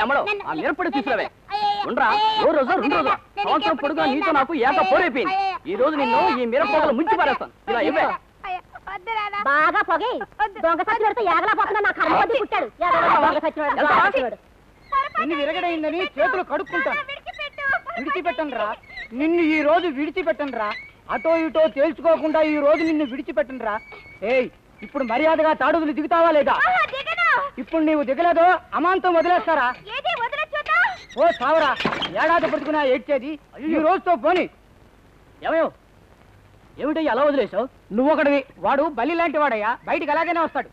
అమ్మడు ఆ మిరపడి తీసుకురావే ఉండరా ఓ రోజు రెండు రోజు సంవత్సరం పొడుగునా నీతో నాకు ఏక పోరైపోయింది ఈ రోజు నిన్ను ఈ మిరపొగలు ముంచి పారేస్తాను ఇలా ఇవ్వే బాగా పొగే దొంగ సచ్చినోడితో ఏగలేకపోతున్నా నా కర్మ కొద్దీ పుట్టాడు ఏగల. నిన్ను విరగడైందని చేతులు కడుక్కుంటాను విడిచిపెట్టను రా నిన్ను ఈ రోజు విడిచిపెట్టను రా అటో ఇటో తేల్చుకోకుండా ఈ రోజు నిన్ను విడిచిపెట్టను రా ఏయ్ ఇప్పుడు మర్యాదగా తాడుదులు దిగుతావా లేదా ఇప్పుడు నీవు దిగలేదో అమాంతం వదిలేస్తారా? ఓ సావరా ఏడాది పడుకున్నా ఏడ్చేది? ఈ రోజుతో పోని. ఏమయ్యో? ఏమిటో అలా వదిలేసావు నువ్వు ఒకటివి వాడు బలి లాంటి వాడయ్యా బయటికి అలాగనే వస్తాడు.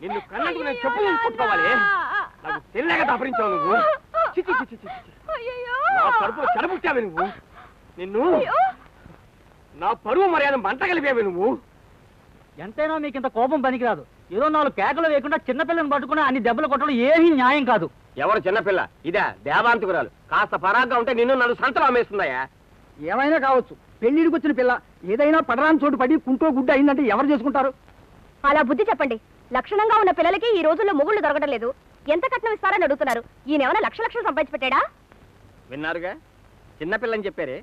నిన్ను కన్నట్టుకు నేను కొట్టుకోవాలి. నాకు తెలియక దాపరించావు నువ్వు. నా కడుపులో చెడబుట్టావు నువ్వు. నిన్ను నా పరువు మర్యాద మంట కలిపావు నువ్వు. ఎంతైనా మీకు ఇంత కోపం పనికిరాదు. ఏదో నాలుగు కేకలు వేయకుండా చిన్నపిల్లని పట్టుకుని అన్ని దెబ్బలు కొట్టడం ఏమీ న్యాయం కాదు. ఎవరు చిన్నపిల్ల? ఇదే దేవాంతకురాలు. కాస్త పరాగ్గా ఉంటే నిన్ను నన్ను సంతలో అమ్మేస్తుందయ్యా. ఏమైనా కావచ్చు. పెళ్ళిడికి వచ్చిన పిల్ల ఏదైనా పడరాని చోటు పడి కుంటో గుడ్డ అయిందంటే ఎవరు చేసుకుంటారు? అలా బుద్ధి చెప్పండి. లక్షణంగా ఉన్న పిల్లలకి ఈ రోజుల్లో మొగుళ్ళు దొరకడం లేదు. ఎంత కట్నం ఇస్తారని అడుగుతున్నారు? ఈయన ఏమైనా లక్ష లక్షలు సంపాదించి పెట్టాడా? విన్నారుగా? చిన్నపిల్లని చెప్పారే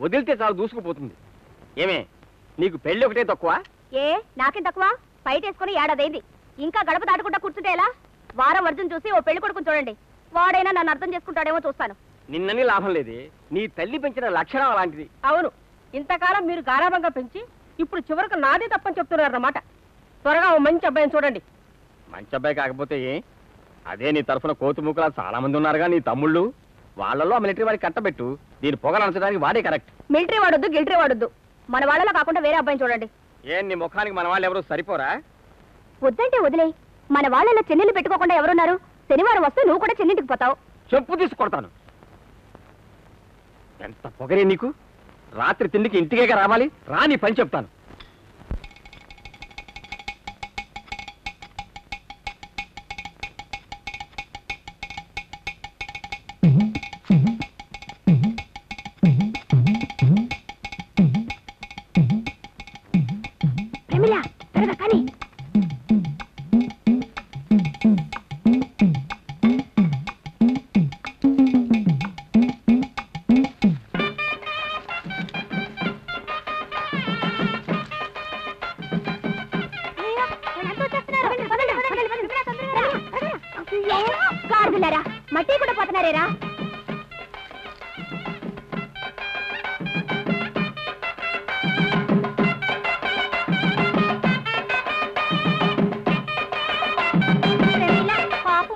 వదిలితే చాలు దూసుకుపోతుంది. ఏమే నీకు పెళ్ళి ఒకటే తక్కువ? ఏ నాకేం తక్కువ? బయట వేసుకుని ఏడాదైంది. ఇంకా గడప దాటకుండా కూర్చుంటే ఎలా? వారం వర్జం చూసి ఓ పెళ్ళి కొడుకుని చూడండి. వాడైనా నన్ను అర్థం చేసుకుంటాడేమో చూస్తాను. నిన్నని లాభం లేదే. నీ తల్లి పెంచిన లక్షణం అలాంటిది. అవును. ఇంతకాలం మీరు గారాభంగా పెంచి ఇప్పుడు చివరకు నాదే తప్పని చెప్తున్నారన్నమాట. త్వరగా ఓ మంచి అబ్బాయిని చూడండి. మంచి అబ్బాయి కాకపోతే ఏ? అదే నీ తరఫున కోతుమూకలా చాలా మంది ఉన్నారుగా నీ తమ్ముళ్ళు. వాళ్ళలో ఆ మిలిటరీ వాడికి కట్టబెట్టు. దీని పొగలు అంచడానికి వాడే కరెక్ట్ మిలిటరీ వాడొద్దు గిల్టరీ వాడొద్దు. మన వాళ్ళలో కాకుండా వేరే అబ్బాయిని చూడండి. ఏం నీ ముఖానికి మన వాళ్ళు ఎవరు సరిపోరా? వద్దంటే వదిలే. మన వాళ్ళలో చెల్లెలు పెట్టుకోకుండా ఎవరున్నారు? శనివారం వస్తే నువ్వు కూడా చెల్లింటికి పోతావు. చెప్పు తీసి కొడతాను. ఎంత పొగరే నీకు? రాత్రి తిండికి ఇంటికే రావాలి? రా నీ పని చెప్తాను.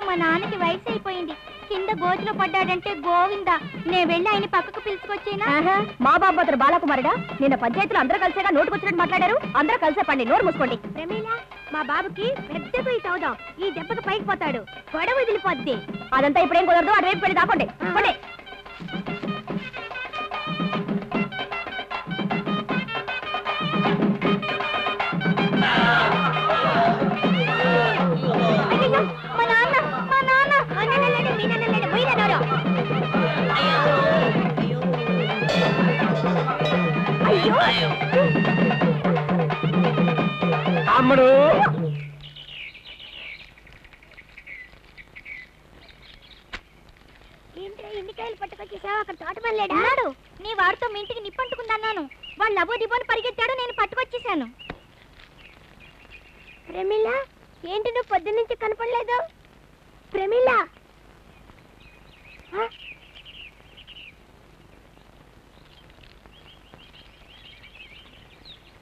మా నాన్నకి వయసు అయిపోయింది. కింద గోతిలో పడ్డాడంటే గోవిందా. నేను వెళ్ళి ఆయన పక్కకు పిలుచుకొచ్చేనా? ఆహా, మా బాబు అతను బాలకుమారుడా? నిన్న పంచాయతీలో అందరూ కలిసేగా నోటుకొచ్చినట్టు మాట్లాడారు. అందరూ కలిసే పండి నోరు మూసుకోండి. మా బాబుకి పెద్ద పోయి తవ్వుదాం. ఈ దెబ్బకి పైకి పోతాడు. గొడవ వదిలిపోద్ది. అదంతా ఇప్పుడేం కుదరదు. అటువైపు పెళ్ళి దాకోండి పోండి. అయ్యయ్యో, మా నాన్న మా నాన్న. మా నాన్న లేడు, మీ నాన్న లేడు, పోయి నాన్నోరు. అయ్యో. ఏంట్రా ఎన్నికాయలు పట్టుకొచ్చేసావు అక్కడ తోటమని లేడా? నీ వాడితో మీ ఇంటికి నిప్పంటుకుందన్నాను. వాళ్ళు అబో దిబోని పరిగెత్తాడు నేను పట్టుకొచ్చేసాను ప్రమిళ ఏంటి నువ్వు కనపడలేదు? ప్రమిళ?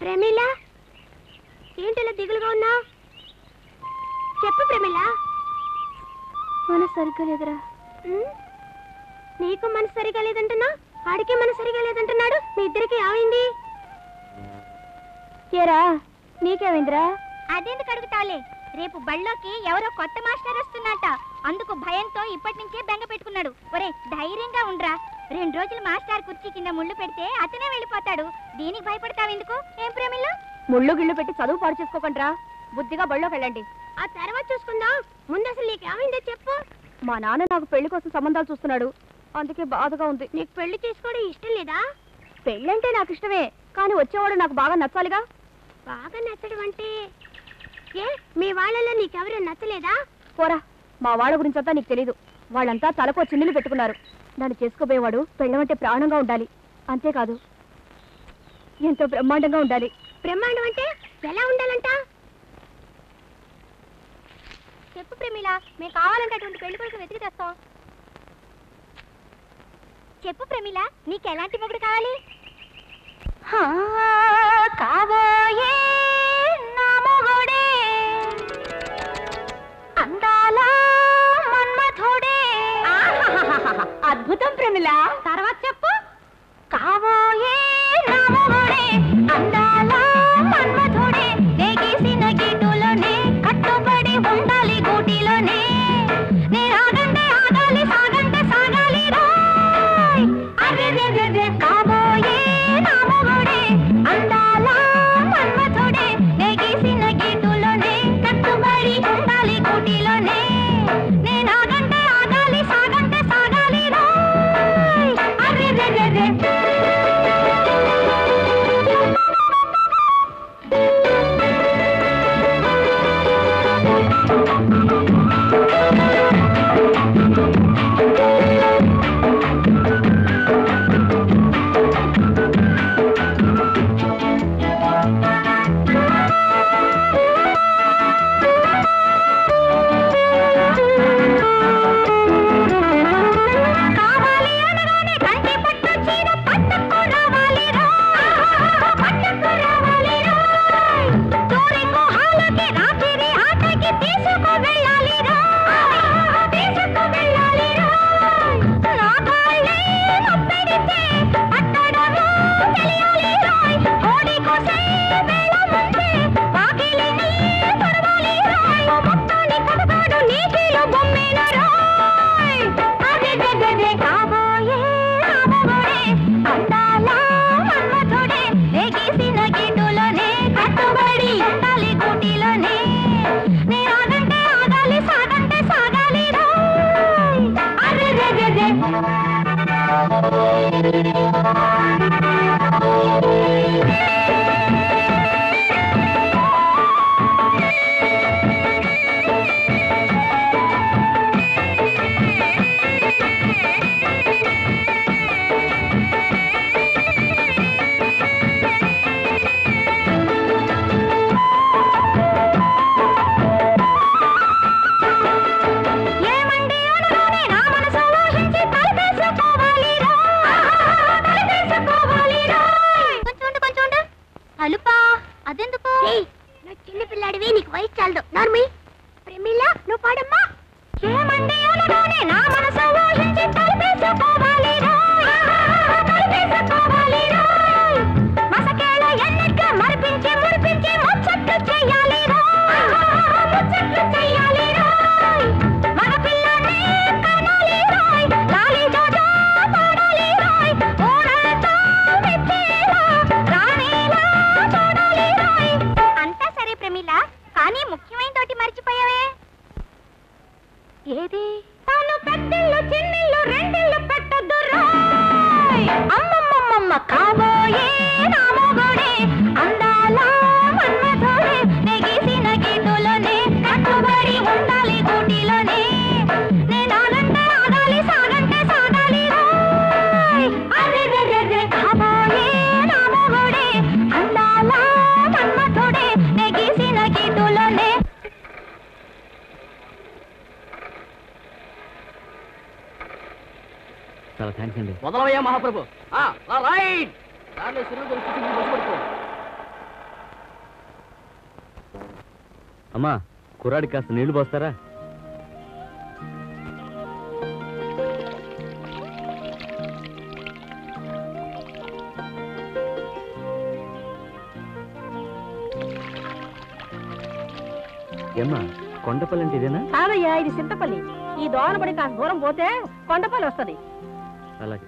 ప్రమిళ ఏంటిలా దిగులుగా ఉన్నావు చెప్పు ప్రమిళ మనసు సరిగ్గా లేదురా. నీకు మనసు సరిగా లేదంటున్నా? ఆడికి మనసు సరిగా లేదంటున్నాడు? మీ ఇద్దరికి ఏమైంది? ఏరా నీకేమైందిరా? అదెందుకు అడుగుతావులే? రేపు బళ్ళోకి ఎవరో కొత్త మాస్టర్ వస్తున్నట్ట అందుకు భయంతో ఇప్పటి నుంచే బెంగ పెట్టుకున్నాడు. ఒరే ధైర్యంగా ఉండ్రా. రెండు రోజులు మాస్టర్ కుర్చీ కింద ముళ్ళు పెడితే అతనే వెళ్ళిపోతాడు. దీనికి భయపడతావెందుకు? ఏం ప్రేమిల్లా ముళ్ళు గిళ్ళు పెట్టి చదువు పాడు చేసుకోకండిరా. బుద్ధిగా బళ్ళోకి వెళ్ళండి. ఆ తర్వాత చూసుకుందాం. ముందు అసలు నీకు ఏమైందో చెప్పు. మా నాన్న నాకు పెళ్ళి కోసం సంబంధాలు చూస్తున్నాడు. అందుకే బాధగా ఉంది. నీకు పెళ్ళి చేసుకోవడం ఇష్టం లేదా? పెళ్ళంటే నాకు ఇష్టమే. కానీ వచ్చేవాడు నాకు బాగా నచ్చాలిగా. బాగా నచ్చడం అంటే? ఏ మీ వాళ్ళలో నీకెవరూ నచ్చలేదా? పోరా మా వాళ్ళ గురించి అంతా నీకు తెలీదు. వాళ్ళంతా తలకో చిన్నులు పెట్టుకున్నారు. నన్ను చేసుకోబోయేవాడు పెళ్ళమంటే ప్రాణంగా ఉండాలి. అంతేకాదు ఎంతో బ్రహ్మాండంగా ఉండాలి. బ్రహ్మాండం అంటే ఎలా ఉండాలంట? చెప్పు ప్రేమిల మేము కావాలంటే అటువంటి పెళ్ళి కొడుకు వెతికి తెస్తాం. చెప్పు ప్రమీల నీకు ఎలాంటి మొగుడు కావాలి? ఏమండి అదెందుకు? నువ్వు చిన్న పిల్లాడివి నీకు వయసు చాలదు. నార్మి ప్రేమిల నువ్వు పాడమ్మా. ఏమండి నా మనసు ఊహించి ఏది? తాను పెద్దిల్లు చిన్నిల్లు రెండిల్లు పెట్టద్దు రాయ్. అమ్మమ్మమ్మమ్మ కాబోయే నామగుడే వదలవయ్యా మహాప్రభు. రైట్ సిరులు దొరికి అమ్మా కుర్రాడి కాస్త నీళ్ళు పోస్తారా? ఏమ్మా కొండపల్లి అంటే ఇదేనా? కాదయ్యా ఇది చింతపల్లి. ఈ దోవన పడి కాస్త దూరం పోతే కొండపల్లి వస్తది. అలాగే.